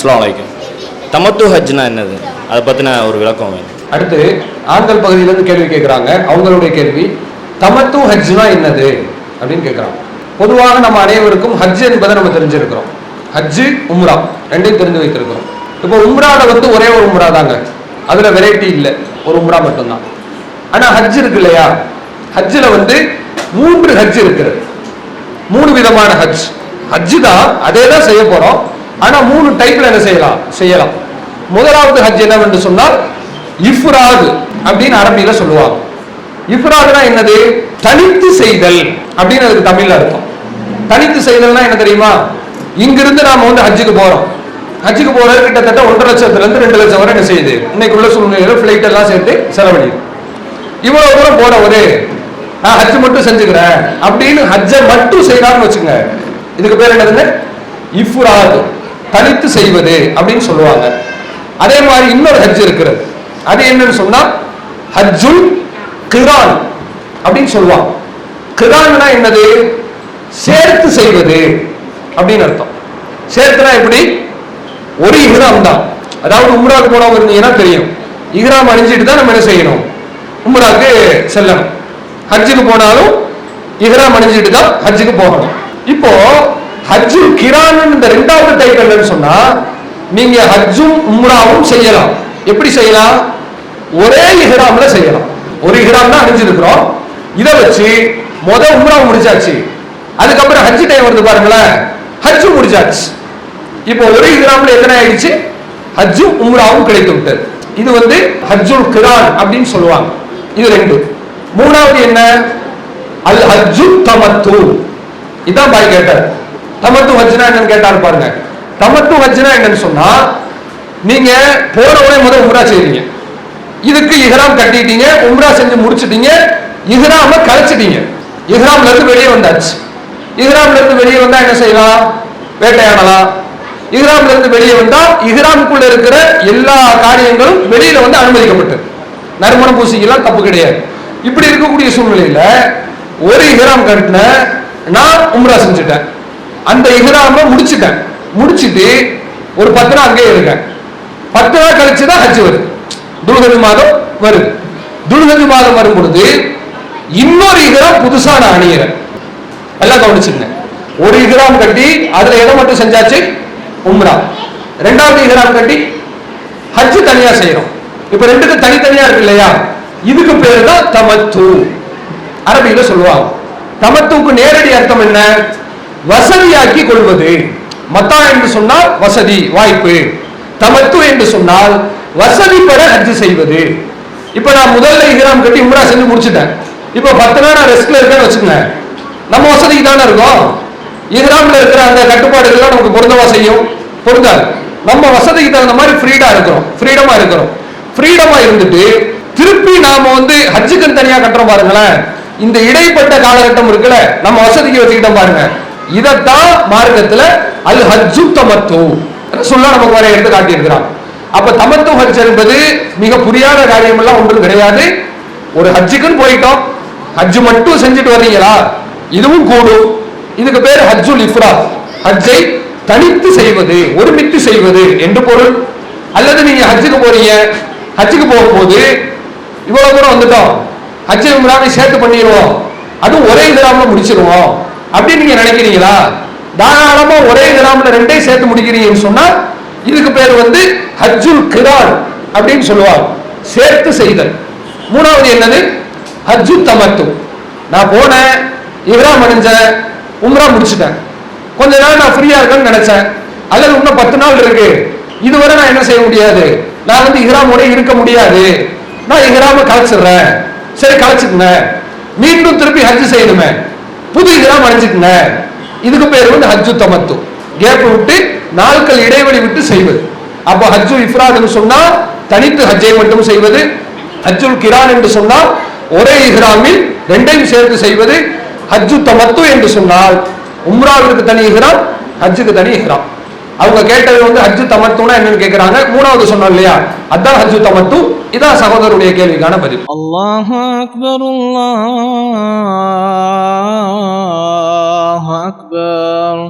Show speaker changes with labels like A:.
A: அஸ்லாம் வலைக்கம் தமத்து ஹஜ்னா என்னது? அதை பற்றின ஒரு விளக்கம் வேணும்.
B: அடுத்து ஆண்கள் பகுதியிலேருந்து கேள்வி கேட்குறாங்க. அவங்களுடைய கேள்வி தமத்து ஹஜ்னா என்னது? அப்படின்னு கேட்குறாங்க. பொதுவாக நம்ம அனைவருக்கும் ஹஜ் என்பதை நம்ம தெரிஞ்சிருக்கிறோம். ஹஜ்ஜு உம்ரா ரெண்டையும் தெரிஞ்சு வைத்திருக்கிறோம். இப்போ உம்ராவில் வந்து ஒரே ஒரு உம்ரா தாங்க. அதில் வெரைட்டி இல்லை. ஒரு உம்ரா மட்டும்தான். ஆனால் ஹஜ் இருக்கு இல்லையா? ஹஜ்ஜில் வந்து மூன்று ஹஜ் இருக்கிறது. மூணு விதமான ஹஜ். ஹஜ்ஜு தான் அதே தான் செய்ய போகிறோம் ஆனால் மூணு டைப்ல என்ன செய்யலாம்? செய்யலாம். முதலாவது ஹஜ் என்னவென்று சொன்னால் இஃப்ராது அப்படின்னு அரபியில் சொல்லுவாங்க. இஃப்ராதுனா என்னது? தனித்து செய்தல் அப்படின்னு அதுக்கு தமிழ்ல அர்த்தம். தனித்து செய்தல்னா என்ன தெரியுமா? இங்கிருந்து நாம வந்து ஹஜ்ஜுக்கு போறோம். ஹஜ்ஜுக்கு போறது கிட்டத்தட்ட ஒன்றரை லட்சத்துல இருந்து ரெண்டு லட்சம் வரை என்ன செய்யுது? இன்னைக்குள்ள சூழ்நிலையில ஃபிளைட் எல்லாம் சேர்த்து செலவழி இவ்வளவு தூரம் போறவரு நான் ஹஜ் மட்டும் செஞ்சுக்கிறேன் அப்படின்னு ஹஜ்ஜை மட்டும் செய்யலாம்னு வச்சுங்க இதுக்கு பேர் என்னதுங்க இஃப்ராது. தனித்து செய்வது அப்படின்னு சொல்லுவாங்க. அதே மாதிரி இன்னொரு ஹஜ் இருக்கிறது. அது என்னன்னு சொன்னா ஹஜ்ஜுல் கிரான் அப்படின்னு சொல்லுவாங்க. கிரான்னா என்னது? சேர்த்து செய்வது அப்படின்னு அர்த்தம். சேர்த்துனா எப்படி? ஒரு இஹ்ராம் தான். அதாவது உம்ராவுக்கு போனவங்க இருந்தீங்கன்னா தெரியும்? இஹ்ராம் அணிஞ்சிட்டு தான் நம்ம என்ன செய்யணும்? உம்ராவுக்கு செல்லணும். ஹஜ்ஜுக்கு போனாலும் இஹ்ராம் அணிஞ்சிட்டு தான் ஹஜ்ஜுக்கு போகணும். இப்போ ஹஜ்ஜு கிரான் இந்த ரெண்டாவது டைட்டல் சொன்னா நீங்க ஹஜ்ஜும் உம்ராவும் செய்யலாம். எப்படி செய்யலாம்? ஒரே இஹ்ராம்ல செய்யலாம். ஒரு இஹ்ராம் தான் அணிஞ்சிருக்கிறோம். இதை வச்சு முத உம்ரா முடிச்சாச்சு. அதுக்கப்புறம் ஹஜ்ஜு டைம் வருது பாருங்களேன். ஹஜ்ஜு முடிச்சாச்சு. இப்போ ஒரு இஹ்ராம்ல எத்தனை ஆயிடுச்சு? ஹஜ்ஜும் உம்ராவும் கிடைத்து விட்டது. இது வந்து ஹஜ்ஜுல் கிரான் அப்படின்னு சொல்லுவாங்க. இது ரெண்டு. மூணாவது என்ன? அல் ஹஜ்ஜு தமத்து இதான் பாய் கேட்டார். தமத்து வச்சுனா என்னன்னு கேட்டாரு பாருங்க. தமத்து ஹஜ்னா என்னன்னு சொன்னா நீங்க போற உடனே முதல் உம்ரா செய்றீங்க. இதுக்கு இஹ்ராம் கட்டிட்டீங்க உம்ரா செஞ்சு முடிச்சிட்டீங்க இஹ்ராம கழிச்சிட்டீங்க இஹ்ராம்ல இருந்து வெளியே வந்தாச்சு. இஹ்ராம்ல இருந்து வெளியே வந்தா என்ன செய்யலாம் வேட்டையாடலாம் இஹ்ராம்ல இருந்து வெளியே வந்தா இஹ்ராமுக்குள்ள இருக்கிற எல்லா காரியங்களும் வெளியில வந்து அனுமதிக்கப்பட்டது நறுமணம் பூசிக்கலாம் தப்பு கிடையாது. இப்படி இருக்கக்கூடிய சூழ்நிலையில ஒரு இஹ்ராம் கட்டின நான் உம்ரா செஞ்சுட்டேன். அந்த இஹ்ராம முடிச்சுட்டேன். முடிச்சிட்டு ஒரு பத்து நாள் அங்கேயே இருக்கேன் பத்து நாள் கழிச்சு தான் ஹஜ் வருது. துல்கஜ் மாதம் வருது. துல்கஜ் மாதம் வரும் பொழுது இன்னொரு இஹ்ராம் புதுசா நான் அணியிறேன். எல்லாம் கவனிச்சுங்க ஒரு இஹ்ராம் கட்டி அதுல எதை மட்டும் செஞ்சாச்சு உம்ரா. ரெண்டாவது இஹ்ராம் கட்டி ஹஜ் தனியா செய்யறோம். இப்ப ரெண்டுக்கு தனித்தனியா இருக்கு இல்லையா? இதுக்கு பேரு தான் தமத்து. அரபியில சொல்லுவாங்க. தமத்துக்கு நேரடி அர்த்தம் என்ன? வசதியாக்கி கொள்வது. மத்தா என்று சொன்னால் வசதி வாய்ப்பு. தமத்து என்று சொன்னால் வசதி பெற ஹஜ் செய்வது. இப்ப நான் முதல்ல இஹ்ராம் கட்டி உம்ரா செஞ்சு முடிச்சுட்டேன். இப்ப பத்து நாள் நான் ரெஸ்ட்ல இருக்கேன்னு வச்சுக்கோங்க நம்ம வசதிக்கு தானே இருக்கோம்? இஹ்ராம்ல இருக்கிற அந்த கட்டுப்பாடுகள்லாம் நமக்கு பொருந்தவா செய்யும்? பொருந்தாது. நம்ம வசதிக்கு தகுந்த மாதிரி ஃப்ரீடா இருக்கிறோம். ஃப்ரீடமா இருக்கிறோம். ஃப்ரீடமா இருந்துட்டு திருப்பி நாம வந்து ஹஜ்ஜுக்கு தனியா கட்டுறோம் பாருங்களேன். இந்த இடைப்பட்ட காலகட்டம் இருக்குல்ல நம்ம வசதிக்கு வச்சுக்கிட்டோம் பாருங்க. இதைத்தான் மார்க்கத்துல அல் ஹஜ்ஜு தமத்து சொல்ல நமக்கு வர எடுத்து காட்டியிருக்கிறான். அப்ப தமத்து ஹஜ் என்பது மிக புரியாத காரியம் எல்லாம் ஒன்றும் கிடையாது. ஒரு ஹஜ்ஜுக்குன்னு போயிட்டோம். ஹஜ் மட்டும் செஞ்சுட்டு வர்றீங்களா? இதுவும் கூடும். இதுக்கு பேர் ஹஜ்ஜுல் லிஃப்ரா ஹஜ்ஜை தனித்து செய்வது ஒருமித்து செய்வது என்று பொருள். அல்லது நீங்க ஹஜ்ஜுக்கு போறீங்க. ஹஜ்ஜுக்கு போகும்போது இவ்வளவு தூரம் வந்துட்டோம். ஹஜ்ஜை உம்ராவை சேர்த்து பண்ணிடுவோம். அதுவும் ஒரே கிராம்ல முடிச்சிருவோம். அப்படின்னு நீங்க நினைக்கிறீங்களா? தாராளமா ஒரே கிராமில் ரெண்டையும் சேர்த்து முடிக்கிறீங்கன்னு சொன்னா இதுக்கு பேர் வந்து ஹஜ்ஜுல் கிரார் அப்படின்னு சொல்லுவாங்க. சேர்த்து செய்தல். மூணாவது என்னது? ஹஜ்ஜு தமத்து. நான் போனேன் இஹ்ராம் அணிஞ்சேன் உம்ரா முடிச்சிட்டேன். கொஞ்ச நாள் நான் ஃப்ரீயா இருக்கேன்னு நினைச்சேன். அல்லது இன்னும் பத்து நாள் இருக்கு. இதுவரை நான் என்ன செய்ய முடியாது? நான் வந்து இஹ்ராமோட இருக்க முடியாது. நான் இஹ்ராம கலைச்சிடுறேன். சரி கலைச்சுக்குங்க. மீண்டும் திருப்பி ஹஜ் செய்யணுமே. புது இதெல்லாம் அணிஞ்சுக்குங்க இதுக்கு பேர் வந்து ஹஜ்ஜு தமத்து. கேப் விட்டு நாட்கள் இடைவெளி விட்டு செய்வது. அப்போ ஹஜ்ஜு இஃப்ராதுன்னு சொன்னால் தனித்து ஹஜ்ஜை மட்டும் செய்வது. ஹஜ்ஜுல் கிரான் என்று சொன்னால் ஒரே இஹ்ராமில் ரெண்டையும் சேர்த்து செய்வது. ஹஜ்ஜு தமத்து என்று சொன்னால் உம்ராவிற்கு தனி இஹ்ராம் ஹஜ்ஜுக்கு தனி இஹ்ராம். அவங்க கேட்டது வந்து ஹஜ்ஜு தமர்த்துனா என்னன்னு கேட்கிறாங்க மூணாவது சொன்னோம் இல்லையா அதான் ஹஜ்ஜு தமத்து இதான் சகோதரருடைய கேள்விக்கான பதில்
C: அல்லாஹ் அக்பர் அல்லாஹ் அக்பர்